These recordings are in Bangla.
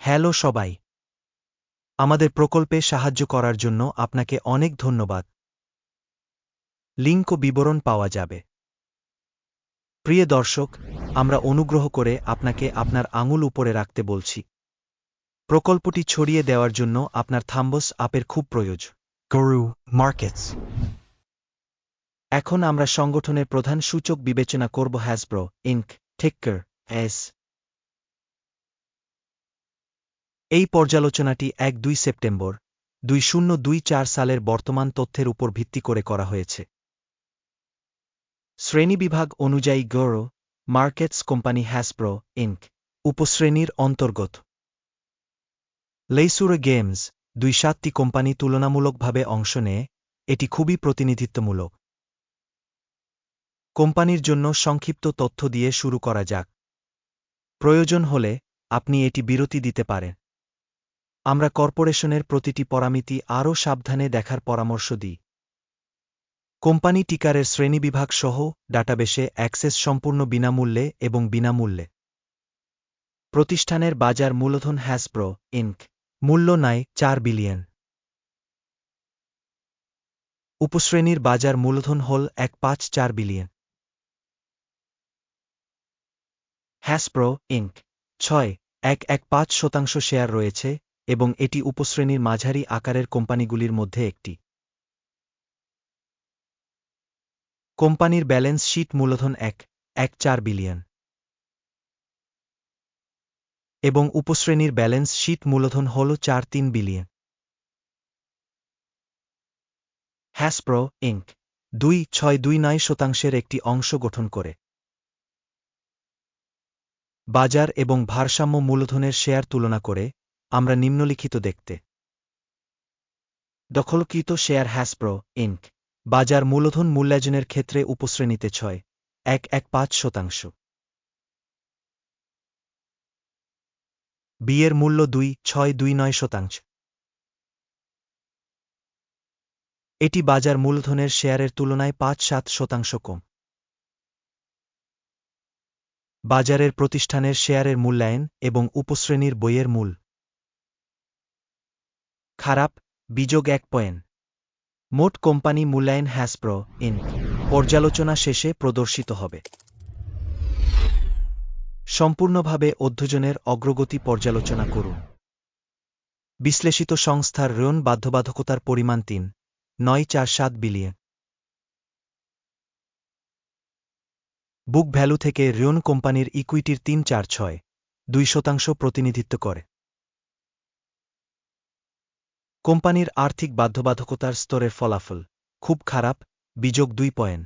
হ্যালো সবাই। আমাদের প্রকল্পে সাহায্য করার জন্য আপনাকে অনেক ধন্যবাদ। লিঙ্ক ও বিবরণ পাওয়া যাবে। প্রিয় দর্শক আমরা অনুগ্রহ করে আপনাকে আপনার আঙুল উপরে রাখতে বলছি। প্রকল্পটি ছড়িয়ে দেওয়ার জন্য আপনার থাম্বস আপের খুব প্রয়োজন গরু মার্কেটস এখন আমরা সংগঠনের প্রধান সূচক বিবেচনা করব হ্যাসব্রো ইনক ঠেক্কর এস এই পর্যালোচনাটি এক দুই সেপ্টেম্বর, দুই শূন্য দুই চার সালের বর্তমান তথ্যের উপর ভিত্তি করে করা হয়েছে। শ্রেণীবিভাগ অনুযায়ী গৌর মার্কেটস কোম্পানি হ্যাসপ্রো ইনক উপশ্রেণীর অন্তর্গত। লেইসুর গেমস দুই সাতটি কোম্পানি তুলনামূলকভাবে অংশ নেয়, এটি খুবই প্রতিনিধিত্বমূলক। কোম্পানির জন্য সংক্ষিপ্ত তথ্য দিয়ে শুরু করা যাক। প্রয়োজন হলে আপনি এটি বিরতি দিতে পারেন। আমরা কর্পোরেশনের প্রতিটি পরামিতি আরও সাবধানে দেখার পরামর্শ দিই। কোম্পানি টিকারের শ্রেণীবিভাগ সহ ডাটাবেসে অ্যাক্সেস সম্পূর্ণ বিনামূল্যে এবং বিনামূল্যে। প্রতিষ্ঠানের বাজার মূলধন হ্যাসপ্রো, ইনক, মূল্য নাই চার বিলিয়ন। উপশ্রেণীর বাজার মূলধন হল এক পাঁচ চার বিলিয়ন। হ্যাসপ্রো, ইনক, ছয় এক এক পাঁচ শতাংশ শেয়ার রয়েছে এবং এটি উপশ্রেণীর মাঝারি আকারের কোম্পানিগুলির মধ্যে একটি। কোম্পানির ব্যালেন্স শিট মূলধন এক এক চার বিলিয়ন। এবং উপশ্রেণীর ব্যালেন্স শিট মূলধন হল চার তিন বিলিয়ন। হ্যাসপ্রো ইঙ্ক দুই ছয় দুই নয় শতাংশের একটি অংশ গঠন করে। বাজার এবং ভারসাম্য মূলধনের শেয়ার তুলনা করে আমরা নিম্নলিখিত দেখতে। দখলকৃত শেয়ার হ্যাসপ্রো, ইনক, বাজার মূলধন মূল্যায়নের ক্ষেত্রে উপশ্রেণীতে ছয়, এক এক, পাঁচ শতাংশ। বিয়ের মূল্য দুই, ছয়, দুই, নয় শতাংশ। এটি বাজার মূলধনের শেয়ারের তুলনায় পাঁচ, সাত শতাংশ কম। বাজারের প্রতিষ্ঠানের শেয়ারের মূল্যায়ন এবং উপশ্রেণীর বইয়ের মূল খারাপ বিযোগ এক পয়েন্ট। মোট কোম্পানি মূল্যায়ন হ্যাসপ্রো, ইন। পর্যালোচনা শেষে প্রদর্শিত হবে। সম্পূর্ণভাবে অধ্যজনের অগ্রগতি পর্যালোচনা করুন। বিশ্লেষিত সংস্থার ঋণ বাধ্যবাধকতার পরিমাণ তিন, নয় চার সাত বিলিয়ন। বুক ভ্যালু থেকে ঋণ কোম্পানির ইকুইটির তিন চার ছয়, দুই শতাংশ প্রতিনিধিত্ব করে। কোম্পানির আর্থিক বাধ্যবাধকতার স্তরের ফলাফল খুব খারাপ, বিযোগ দুই পয়েন্ট।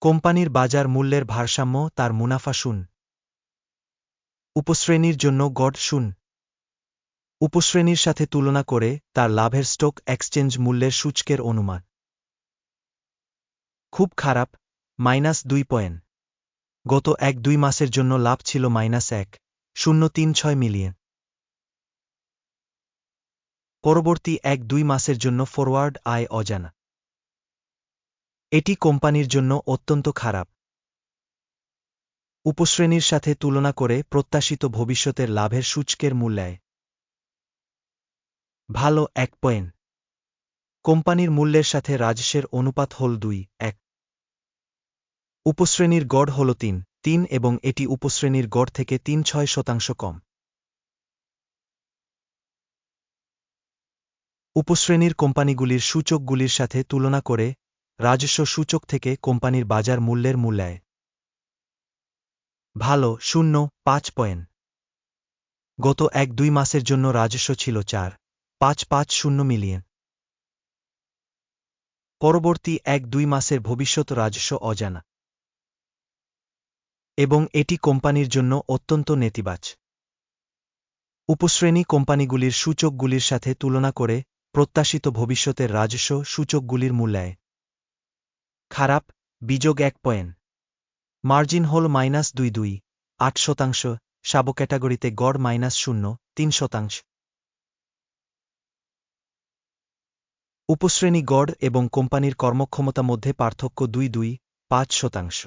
কোম্পানির বাজার মূল্যের ভারসাম্য তার মুনাফা শুন উপশ্রেণীর জন্য গড় শুন উপশ্রেণীর সাথে তুলনা করে তার লাভের স্টক এক্সচেঞ্জ মূল্যের সূচকের অনুমান। খুব খারাপ, মাইনাস দুই পয়েন্ট। গত এক দুই মাসের জন্য লাভ ছিল মাইনাস এক, শূন্য তিন ছয় মিলিয়ন। পরবর্তী এক দুই মাসের জন্য ফরওয়ার্ড আয় অজানা। এটি কোম্পানির জন্য অত্যন্ত খারাপ। উপশ্রেণীর সাথে তুলনা করে প্রত্যাশিত ভবিষ্যতের লাভের সূচকের মূল্যায়। ভালো, এক পয়েন্ট। কোম্পানির মূল্যের সাথে রাজস্বের অনুপাত হল দুই, এক। উপশ্রেণীর গড় হল তিন তিন এবং এটি উপশ্রেণীর গড় থেকে তিন ছয় শতাংশ কম। উপশ্রেণীর কোম্পানিগুলির সূচকগুলির সাথে তুলনা করে রাজস্ব সূচক থেকে কোম্পানির বাজার মূল্যের মূল্যায়। ভালো, শূন্য, পাঁচ পয়েন্ট। গত এক দুই মাসের জন্য রাজস্ব ছিল চার, পাঁচ পাঁচ শূন্য মিলিয়ন। পরবর্তী এক দুই মাসের ভবিষ্যৎ রাজস্ব অজানা। এবং এটি কোম্পানির জন্য অত্যন্ত নেতিবাচ উপশ্রেণী কোম্পানিগুলির সূচকগুলির সাথে তুলনা করে প্রত্যাশিত ভবিষ্যতের রাজস্ব সূচকগুলির মূল্যায়। খারাপ বিযোগ এক পয়েন্ট। মার্জিন হল মাইনাস দুই দুই, আট শতাংশ সাব ক্যাটাগরিতে গড় মাইনাস শূন্য, তিন শতাংশ। উপশ্রেণী গড় এবং কোম্পানির কর্মক্ষমতা মধ্যে পার্থক্য দুই দুই, পাঁচ শতাংশ।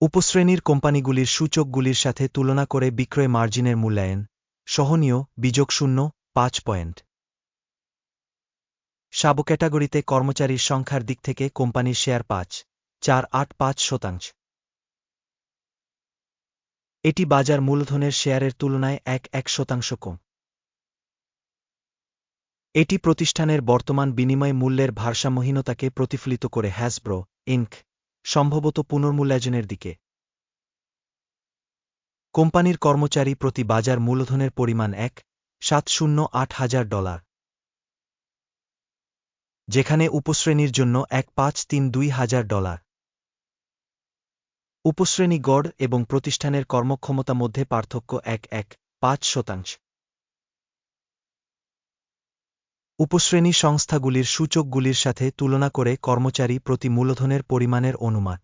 উপশ্রেণীর কোম্পানিগুলির সূচকগুলির সাথে তুলনা করে বিক্রয় মার্জিনের মূল্যায়ন। সহনীয় বিযোগ শূন্য পাঁচ পয়েন্ট। সাব ক্যাটাগরিতে কর্মচারীর সংখ্যার দিক থেকে কোম্পানির শেয়ার পাঁচ, চার আট পাঁচ শতাংশ। এটি বাজার মূলধনের শেয়ারের তুলনায় এক এক শতাংশ কম। এটি প্রতিষ্ঠানের বর্তমান বিনিময় মূল্যের ভারসাম্যহীনতাকে প্রতিফলিত করে হ্যাসব্রো, ইনক, সম্ভবত পুনর্মূল্যায়নের দিকে। কোম্পানির কর্মচারী প্রতি বাজার মূলধনের পরিমাণ এক সাত শূন্য আট হাজার ডলার। যেখানে উপশ্রেণীর জন্য এক পাঁচ তিন দুই হাজার ডলার। উপশ্রেণী গড় এবং প্রতিষ্ঠানের কর্মক্ষমতা মধ্যে পার্থক্য এক এক, পাঁচ শতাংশ। উপশ্রেণী সংস্থাগুলির সূচকগুলির সাথে তুলনা করে কর্মচারী প্রতি মূলধনের পরিমাণের অনুমান।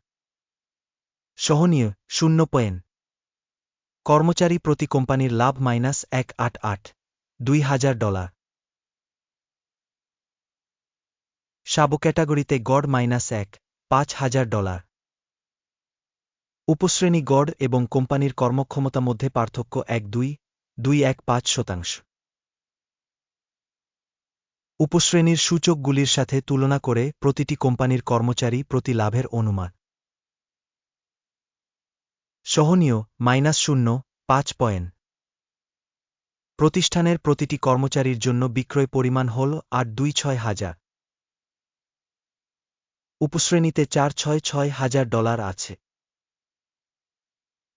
সহনীয়, শূন্য পয়েন্ট। কর্মচারী প্রতি কোম্পানির লাভ মাইনাস এক আট আট। দুই হাজার ডলার। সাব ক্যাটাগরিতে গড় মাইনাস এক, পাঁচ হাজার ডলার। উপশ্রেণী গড় এবং কোম্পানির কর্মক্ষমতা মধ্যে পার্থক্য এক দুই দুই এক পাঁচ শতাংশ। উপশ্রেণীর সূচকগুলির সাথে তুলনা করে প্রতিটি কোম্পানির কর্মচারী প্রতি লাভের অনুমান। সহনীয়, মাইনাস শূন্য, পাঁচ পয়েন্ট। প্রতিষ্ঠানের প্রতিটি কর্মচারীর জন্য বিক্রয় পরিমাণ হল আট দুই ছয় হাজার। উপশ্রেণীতে চার ছয় ছয় হাজার ডলার আছে।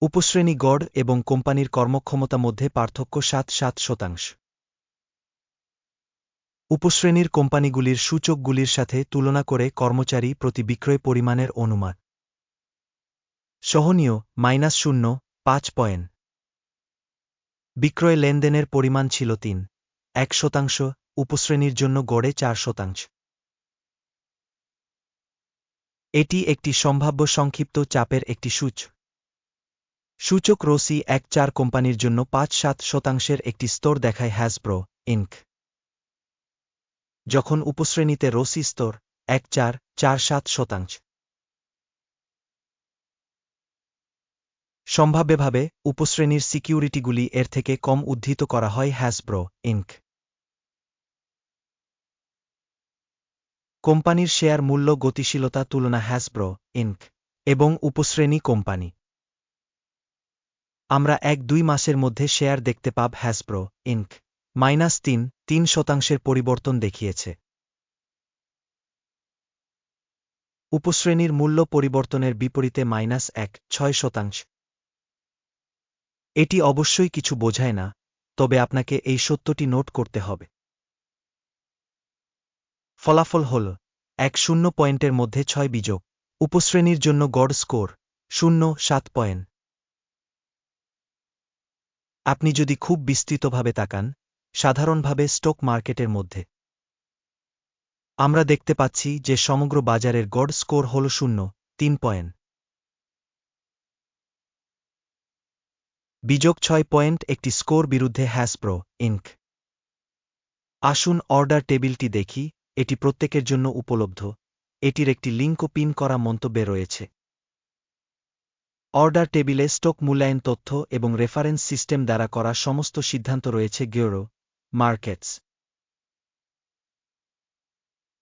উপশ্রেণী গড় এবং কোম্পানির কর্মক্ষমতা মধ্যে পার্থক্য সাত সাত শতাংশ। উপশ্রেণীর কোম্পানিগুলির সূচকগুলির সাথে তুলনা করে কর্মচারী প্রতি বিক্রয় পরিমাণের অনুমান। সহনীয়, মাইনাস শূন্য, পাঁচ পয়েন্ট। বিক্রয় লেনদেনের পরিমাণ ছিল তিন, এক শতাংশ, উপশ্রেণীর জন্য গড়ে চার শতাংশ। এটি একটি সম্ভাব্য সংক্ষিপ্ত চাপের একটি সূচ। সূচক রোসি এক চার কোম্পানির জন্য পাঁচ সাত শতাংশের একটি স্তর দেখায় হ্যাসব্রো ইনক যখন উপশ্রেণীতে রোসি স্তর, এক চার চার সাত শতাংশ। সম্ভাব্যভাবে, উপশ্রেণীর সিকিউরিটিগুলি এর থেকে কম উদ্ধৃত করা হয় হ্যাসব্রো ইনক কোম্পানির শেয়ার মূল্য গতিশীলতা তুলনা হ্যাসব্রো ইনক এবং উপশ্রেণী কোম্পানি। আমরা এক দুই মাসের মধ্যে শেয়ার দেখতে পাব হ্যাসব্রো ইনক মাইনাস তিন তিন শতাংশের পরিবর্তন দেখিয়েছে। উপশ্রেণীর মূল্য পরিবর্তনের বিপরীতে মাইনাস এক, ছয় শতাংশ। এটি অবশ্যই কিছু বোঝায় না, তবে আপনাকে এই সত্যটি নোট করতে হবে। ফলাফল হল, এক শূন্য পয়েন্টের মধ্যে ছয় বিযোগ উপশ্রেণীর জন্য গড় স্কোর, শূন্য সাত পয়েন্ট। আপনি যদি খুব বিস্তৃতভাবে তাকান, সাধারণভাবে স্টক মার্কেটের মধ্যে। আমরা দেখতে পাচ্ছি যে সমগ্র বাজারের গড় স্কোর হল শূন্য, তিন পয়েন্ট। বিযোগ ছয় পয়েন্ট একটি স্কোর বিরুদ্ধে হ্যাসপ্রো, ইনক। আসুন অর্ডার টেবিলটি দেখি, এটি প্রত্যেকের জন্য উপলব্ধ। এটির একটি লিঙ্কও পিন করা মন্তব্যে রয়েছে। অর্ডার টেবিলে স্টক মূল্যায়ন তথ্য এবং রেফারেন্স সিস্টেম দ্বারা করা সমস্ত সিদ্ধান্ত রয়েছে গেরো মার্কেটস।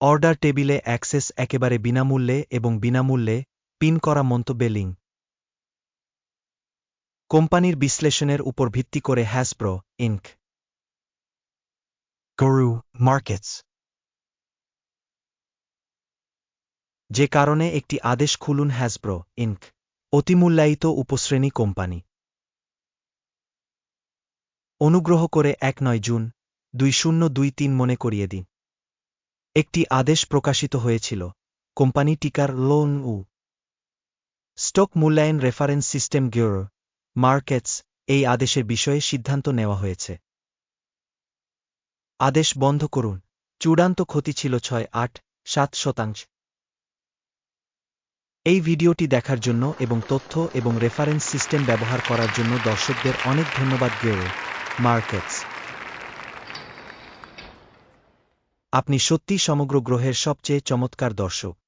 অর্ডার টেবিলে অ্যাক্সেস একেবারে বিনামূল্যে এবং বিনামূল্যে পিন করা মন্তব্যে লিঙ্ক। কোম্পানির বিশ্লেষণের উপর ভিত্তি করে হ্যাসপ্রো ইনক গরু মার্কেটস যে কারণে একটি আদেশ খুলুন হ্যাসব্রো ইনক অতিমূল্যায়িত উপশ্রেণী কোম্পানি। অনুগ্রহ করে এক নয় জুন দুই শূন্য দুই তিন মনে করিয়ে দিন। একটি আদেশ প্রকাশিত হয়েছিল। কোম্পানি টিকার লোন উ স্টক মূল্যায়ন রেফারেন্স সিস্টেম গিওর মার্কেটস, এই আদেশের বিষয়ে সিদ্ধান্ত নেওয়া হয়েছে। আদেশ বন্ধ করুন। চূড়ান্ত ক্ষতি ছিল ছয়, আট, সাত শতাংশ। এই ভিডিওটি দেখার জন্য এবং তথ্য এবং রেফারেন্স সিস্টেম ব্যবহার করার জন্য দর্শকদের অনেক ধন্যবাদ গেরো মার্কেটস। আপনি সত্যি সমগ্র গ্রহের সবচেয়ে চমৎকার দর্শক।